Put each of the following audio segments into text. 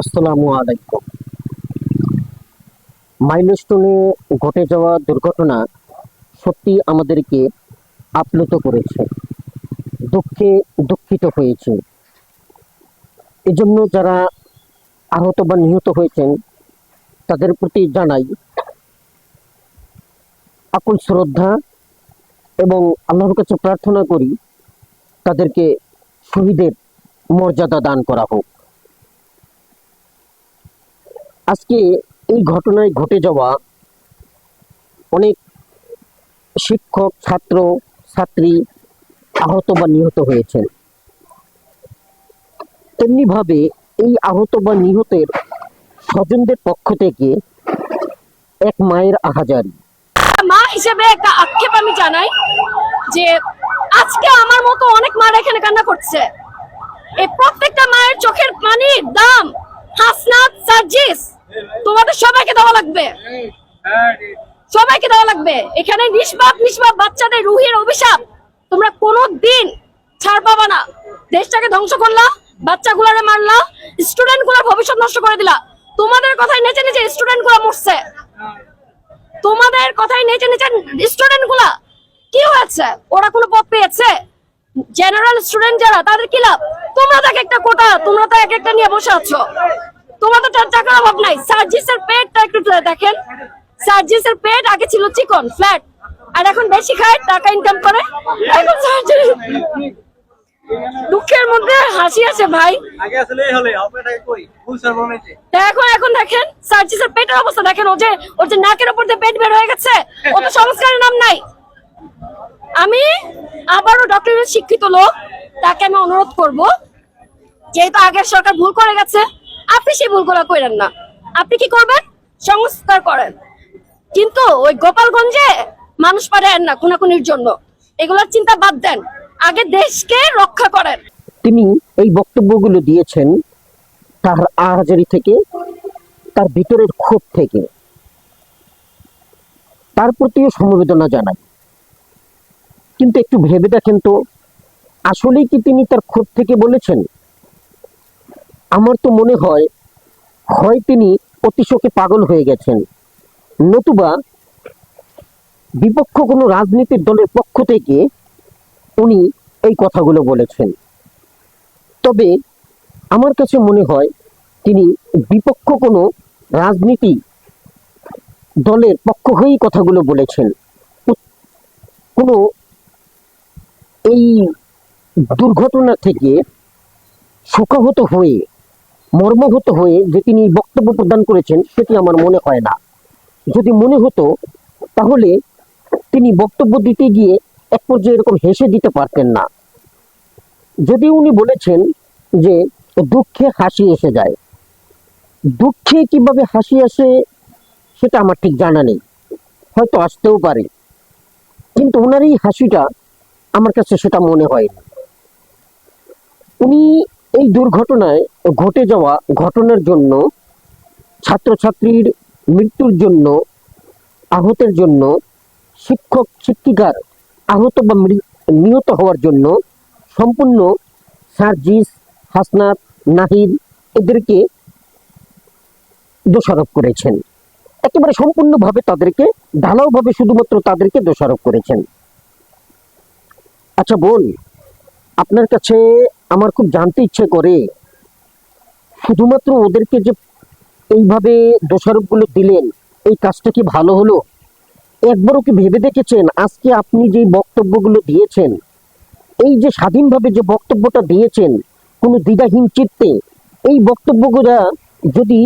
আসসালামু আলাইকুম। মাইলস্টোনে ঘটে যাওয়া দুর্ঘটনা সত্যি আমাদেরকে আপ্লুত করেছে, দুঃখে দুঃখিত হয়েছে। এজন্য যারা আহত বা নিহত হয়েছেন, তাদের প্রতি জানাই আকুল শ্রদ্ধা এবং আল্লাহর কাছে প্রার্থনা করি, তাদেরকে শহীদের মর্যাদা দান করা হোক। আজকে এই ঘটনায় ঘটে যাওয়া অনেক শিক্ষক, ছাত্র, ছাত্রী আহত বা নিহত হয়েছেন। তেমনিভাবে এই আহত বা নিহতের স্বজনদের পক্ষ থেকে এক মায়ের আহাজারি। মা হিসেবে একটা আক্ষেপ আমি জানাই যে আজকে আমার মতো অনেক মারা এখানে কান্না করছে। এই প্রত্যেকটা মায়ের চোখের পানির দাম হাসনাত সার্জিস তোমাদের সবাইকে দেওয়া লাগবে। সবাইকে দেওয়া লাগবে। এখানে নিষ্পাপ নিষ্পাপ বাচ্চাদের রুহের অভিশাপ। তোমরা কোনো দিন ছাড় পাবা না। দেশটাকে ধ্বংস করলা, বাচ্চাগুলারে মারলা স্টুডেন্টগুলার ভবিষ্যৎ নষ্ট করে দিলা। তোমাদের কথায় নেচে নেচে স্টুডেন্টগুলা মরছে। তোমাদের কথাই নেচে নেচে স্টুডেন্টগুলা কি হয়েছে? ওরা কোনো পদ পেয়েছে? জেনারেল স্টুডেন্ট যারা, তাদের কি লাভ? তোমরা তো এক একটা কোটা, তোমরা তো এক একটা নিয়ে বসে আছো। তোমাদের তো টাকার অভাব নাই। সার্জিসের পেটটা একটু দেখেন। সার্জিসের পেট আগে ছিল চিকন ফ্ল্যাট আর এখন বেশি খায় টাকা ইনকাম করে। এখন সার্জারি দুঃখের মধ্যে হাসি আছে ভাই। এখন এখন দেখেন সার্জিসের পেটের অবস্থা। দেখেন ও যে ওর যে নাকের উপর দিয়ে পেট বের হয়ে গেছে ও তো সংস্কারের নাম নাই। আমি আবারও ডক্টরের শিক্ষিত লোক তাকে আমি অনুরোধ করব। যেহেতু আগের সরকার ভুল করে গেছে আপনি সেই ভুলগুলো করেন না। আপনি কি করবেন? সংস্কার করেন। কিন্তু ওই গোপালগঞ্জে মানুষ পারেন না খুনাখুনির জন্য। এগুলোর চিন্তা বাদ দেন। আগে দেশকে রক্ষা করেন। তিনি এই বক্তব্যগুলো দিয়েছেন তার আহাজারি থেকে, তার ভিতরের ক্ষোভ থেকে। তার প্রতিও সমবেদনা জানাই। কিন্তু একটু ভেবে দেখেন তো, আসলেই কি তিনি তার ক্ষোভ থেকে বলেছেন? আমার তো মনে হয় হয় তিনি অতিশোকে পাগল হয়ে গেছেন। নতুবা, বিপক্ষ কোনো রাজনীতির দলের পক্ষ থেকে উনি এই কথাগুলো বলেছেন। তবে, আমার কাছে মনে হয়, তিনি বিপক্ষ কোনো রাজনীতি দলের পক্ষ হয়েই কথাগুলো বলেছেন। কোনো এই দুর্ঘটনা থেকে শোকাহত হয়ে মর্মহত হয়ে যে তিনি বক্তব্য প্রদান করেছেন সেটি আমার মনে হয় না। যদি মনে হতো, তাহলে তিনি বক্তব্য দিতে গিয়ে এক পর্যায়ে এরকম হেসে দিতে পারতেন না। যদি উনি বলেছেন যে দুঃখে হাসি এসে যায়। দুঃখে কীভাবে হাসি আসে, সেটা আমার ঠিক জানা নেই। হয়তো আসতেও পারে। কিন্তু ওনার এই হাসিটা আমার কাছে সেটা মনে হয়নি উনি এই দুর্ঘটনায় ঘটে যাওয়া ঘটনার জন্য ছাত্রছাত্রীর মৃত্যুর জন্য, আহতের জন্য, শিক্ষক, শিক্ষিকার আহত বা নিহত হওয়ার জন্য সম্পূর্ণ সার্জিস, হাসনাত, নাহিদ এদেরকে দোষারোপ করেছেন। একেবারে সম্পূর্ণভাবে তাদেরকে, ঢালাওভাবে শুধুমাত্র তাদেরকে দোষারোপ করেছেন। আচ্ছা বোন, আপনার কাছে আমার খুব জানতে ইচ্ছে করে। শুধুমাত্র ওদেরকে যে এইভাবে দোষারোপগুলো দিলেন, এই কাজটা কি ভালো হলো? একবারও কি ভেবে দেখেছেন আজকে আপনি যে বক্তব্যগুলো দিয়েছেন? এই যে স্বাধীনভাবে যে বক্তব্যটা দিয়েছেন, কোনো দ্বিধাহীন চিত্তে, এই বক্তব্যগুলা যদি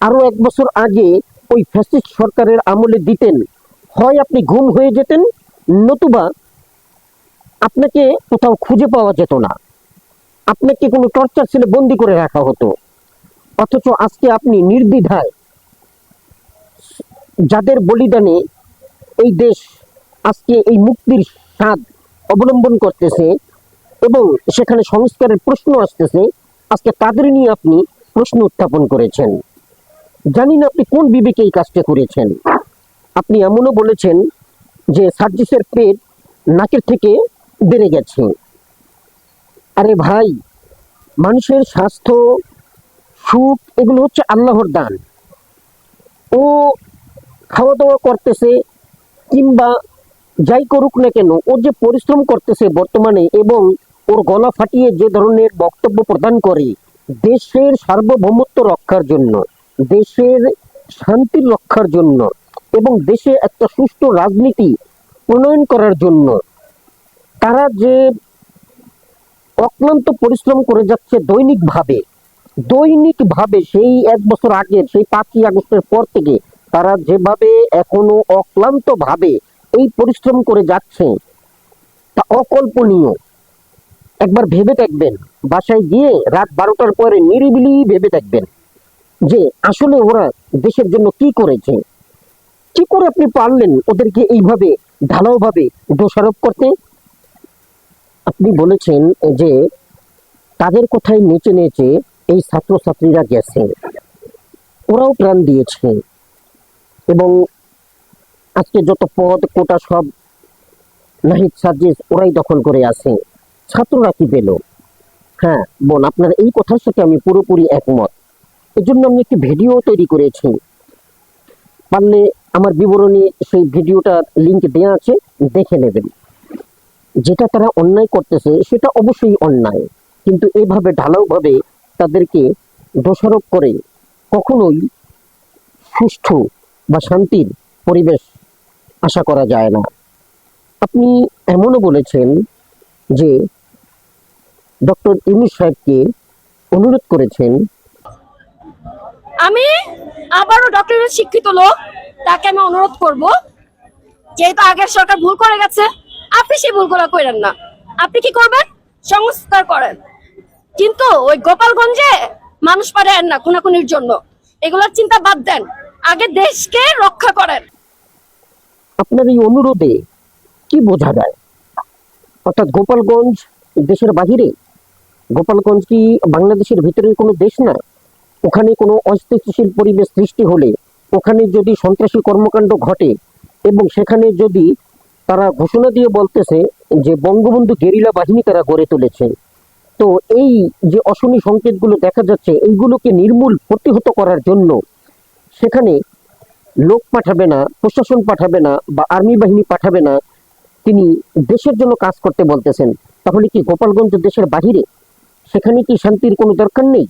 আরও এক বছর আগে ওই ফ্যাসিস্ট সরকারের আমলে দিতেন, হয় আপনি গুম হয়ে যেতেন, নতুবা আপনাকে কোথাও খুঁজে পাওয়া যেত না। আপনাকে কোনো টর্চার ছেলে বন্দি করে রাখা হতো। অথচ আজকে আপনি নির্দ্বিধায় যাদের বলিদানে এই দেশ আজকে এই মুক্তির স্বাদ অবলম্বন করতেছে এবং সেখানে সংস্কারের প্রশ্ন আসতেছে, আজকে তাদের নিয়ে আপনি প্রশ্ন উত্থাপন করেছেন? জানি না আপনি কোন বিবেকে এই কাজটা করেছেন। আপনি এমনও বলেছেন যে সার্জিসের পেট নাকের থেকে বেড়ে গেছে। আরে ভাই, মানুষের স্বাস্থ্য, সুখ, এগুলো হচ্ছে আল্লাহর দান। ও খাওয়া দাওয়া করতেছে কিংবা যাই করুক না কেন, ও যে পরিশ্রম করতেছে বর্তমানে এবং ওর গলা ফাটিয়ে যে ধরনের বক্তব্য প্রদান করে, দেশের সার্বভৌমত্ব রক্ষার জন্য, দেশের শান্তির রক্ষার জন্য এবং দেশে একটা সুষ্ঠু রাজনীতি প্রণয়ন করার জন্য, তারা যে অক্লান্ত পরিশ্রম করে যাচ্ছে দৈনিকভাবে। দৈনিকভাবে সেই এক বছর আগের সেই পাঁচই আগস্টের পর থেকে তারা যেভাবে এখনও অক্লান্ত ভাবে এই পরিশ্রম করে যাচ্ছে, তা অকল্পনীয়। একবার ভেবে দেখবেন, বাসায় গিয়ে রাত বারোটার পরে নিরিবিলি ভেবে দেখবেন যে আসলে ওরা দেশের জন্য কি করেছে। কি করে আপনি পারলেন ওদেরকে এইভাবে ঢালাওভাবে দোষারোপ করতে? আপনি বলেছেন যে তাদের কোথায় নেচে নেচে এই ছাত্রছাত্রীরা গেছে। ওরাও প্রাণ দিয়েছে। এবং আজকে যত পদ, কোটা সব নাহিদ সাজিস ওরাই দখল করে আছে। ছাত্ররা কি পেল? হ্যাঁ বোন, আপনার এই কথার সাথে আমি পুরোপুরি একমত। এর জন্য আমি একটি ভিডিও তৈরি করেছি। পারলে আমার বিবরণী সেই ভিডিওটার লিঙ্ক দেওয়া আছে, দেখে নেবেন। যেটা তারা অন্যায় করতেছে, সেটা অবশ্যই অন্যায়। কিন্তু এইভাবে ঢালাওভাবে তাদেরকে দোষারোপ করে কখনোই সুষ্ঠু বা শান্তির পরিবেশ আশা করা যায় না। আপনি এমনও বলেছেন যে ডক্টর ইউনুস সাহেবকে অনুরোধ করেছেন। আমি আবারও ডক্টরের শিক্ষিত লোক, তাকে আমি অনুরোধ করব। যেহেতু আগের সরকার ভুল করে গেছে আপনি সেই ভুলগুলো করেন না। আপনি কি করবেন? সংস্কার করেন। কিন্তু ওই গোপালগঞ্জে মানুষ পারেন না খুনাখুনির জন্য। এগুলোর চিন্তা বাদ দেন। আগে দেশকে রক্ষা করেন। আপনার এই অনুরোধে কি বোঝা যায়? অর্থাৎ গোপালগঞ্জ দেশের বাহিরে, গোপালগঞ্জ কি বাংলাদেশের ভিতরের কোনো দেশ না? ওখানে কোনো অস্থিতিশীল পরিবেশ সৃষ্টি হলে, ওখানে যদি সন্ত্রাসী কর্মকাণ্ড ঘটে, এবং সেখানে যদি তারা ঘোষণা দিয়ে বলতেছে যে বঙ্গবন্ধু গেরিলা বাহিনী তারা গড়ে তুলেছে। তো এই যে অশনি সংকেতগুলো দেখা যাচ্ছে, এইগুলোকে নির্মূল প্রতিহত করার জন্য সেখানে লোক পাঠাবে না, প্রশাসন পাঠাবে না বা আর্মি বাহিনী পাঠাবে না, তিনি দেশের জন্য কাজ করতে বলতেছেন। তাহলে কি গোপালগঞ্জ দেশের বাহিরে সেখানে কি শান্তির কোনো দরকার নেই?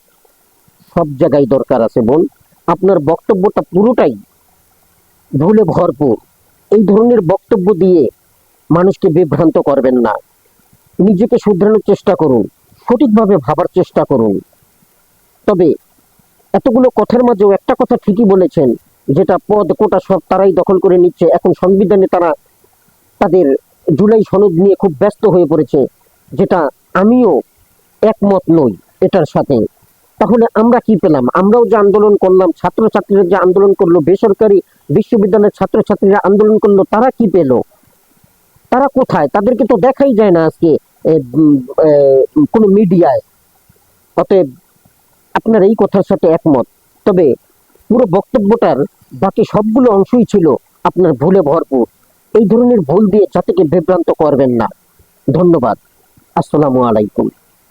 সব জায়গায় দরকার আছে বোন। আপনার বক্তব্যটা পুরোটাই ভুলে ভরপুর। এই ধরনের বক্তব্য দিয়ে মানুষকে বিভ্রান্ত করবেন না। নিজেকে শুধরানোর চেষ্টা করুন, সঠিকভাবে ভাবার চেষ্টা করুন। তবে এতগুলো কথার মাঝেও একটা কথা ঠিকই বলেছেন, যেটা পদ, কোটা সব তারাই দখল করে নিচ্ছে। এখন সংবিধানে তারা তাদের জুলাই সনদ নিয়ে খুব ব্যস্ত হয়ে পড়েছে, যেটা আমিও একমত নই এটার সাথে। তাহলে আমরা কি পেলাম? আমরাও যে আন্দোলন করলাম, ছাত্রছাত্রীরা যে আন্দোলন করল, বেসরকারি বিশ্ববিদ্যালয়ের ছাত্রছাত্রীরা আন্দোলন করল, তারা কি পেল? তারা কোথায়? তাদেরকে তো দেখাই যায় না আজকে কোনো মিডিয়ায়। অতএব আপনার এই কথার সাথে একমত। তবে পুরো বক্তব্যটার বাকি সবগুলো অংশই ছিল আপনার ভুলে ভরপুর। এই ধরনের ভুল দিয়ে জাতিকে বিভ্রান্ত করবেন না। ধন্যবাদ। আসসালামু আলাইকুম।